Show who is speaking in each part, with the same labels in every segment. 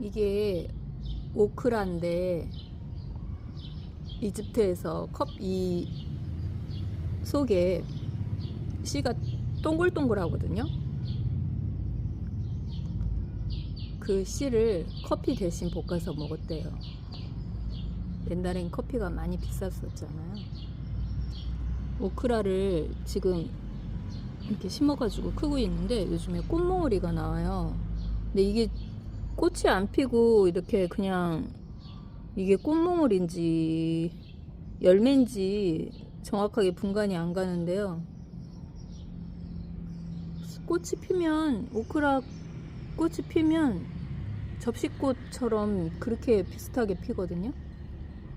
Speaker 1: 이게 오크라인데 이집트에서 컵 이 속에 씨가 동글동글 하거든요. 그 씨를 커피 대신 볶아서 먹었대요. 옛날엔 커피가 많이 비쌌었잖아요. 오크라를 지금 이렇게 심어가지고 크고 있는데 요즘에 꽃몽우리가 나와요. 근데 이게 꽃이 안 피고 이렇게 그냥 이게 꽃몽울인지 열매인지 정확하게 분간이 안 가는데요. 꽃이 피면 오크라 꽃이 피면 접시꽃처럼 그렇게 비슷하게 피거든요.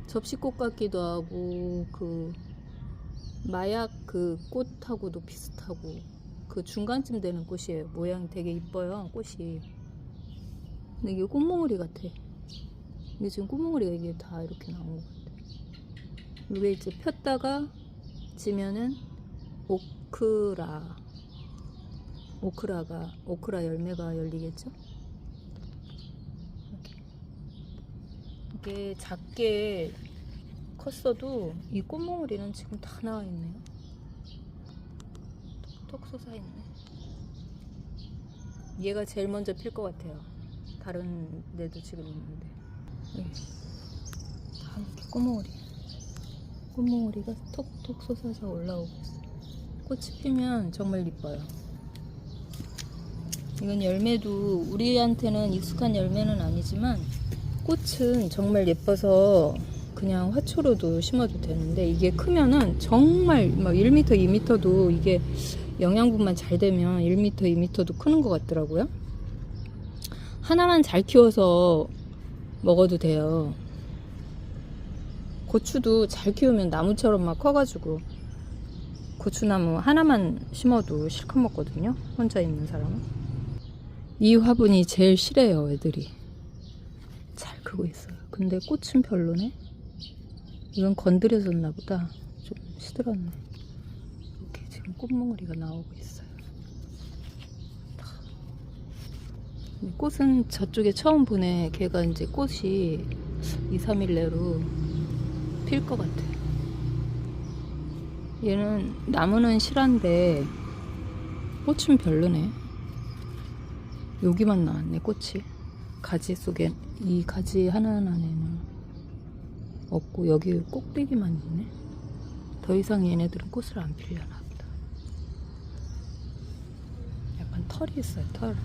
Speaker 1: 접시꽃 같기도 하고 그 마약 그 꽃하고도 비슷하고 그 중간쯤 되는 꽃이에요. 모양이 되게 이뻐요. 꽃이. 근데 이게 꽃몽우리 같아. 근데 지금 꽃몽우리가 이게 다 이렇게 나온 것 같아. 이게 이제 폈다가 지면은 오크라. 오크라가, 오크라 열매가 열리겠죠? 이게 작게 컸어도 이 꽃몽우리는 지금 다 나와 있네요. 톡 솟아 있네. 얘가 제일 먼저 필 것 같아요. 다른 데도 지금 있는데. 여기. 다 이렇게 꽃몽우리. 꽃몽우리가 톡톡 솟아서 올라오고 있어요. 꽃이 피면 정말 이뻐요. 이건 열매도 우리한테는 익숙한 열매는 아니지만 꽃은 정말 예뻐서 그냥 화초로도 심어도 되는데 이게 크면은 정말 막 1m, 2m도 이게 영양분만 잘 되면 1m, 2m도 크는 것 같더라고요. 하나만 잘 키워서 먹어도 돼요. 고추도 잘 키우면 나무처럼 막 커가지고 고추나무 하나만 심어도 실컷 먹거든요. 혼자 있는 사람은. 이 화분이 제일 실해요, 애들이. 잘 크고 있어요. 근데 꽃은 별로네. 이건 건드려졌나 보다. 좀 시들었네. 이렇게 지금 꽃몽우리가 나오고 있어요. 이 꽃은 저쪽에 처음 보내. 걔가 이제 꽃이 2, 3일 내로 필 것 같아. 얘는 나무는 실한데 꽃은 별로네. 여기만 나왔네, 꽃이. 가지 속에, 이 가지 하나하나에는 없고, 여기 꼭대기만 있네. 더 이상 얘네들은 꽃을 안 피려나 보다. 약간 털이 있어요, 털.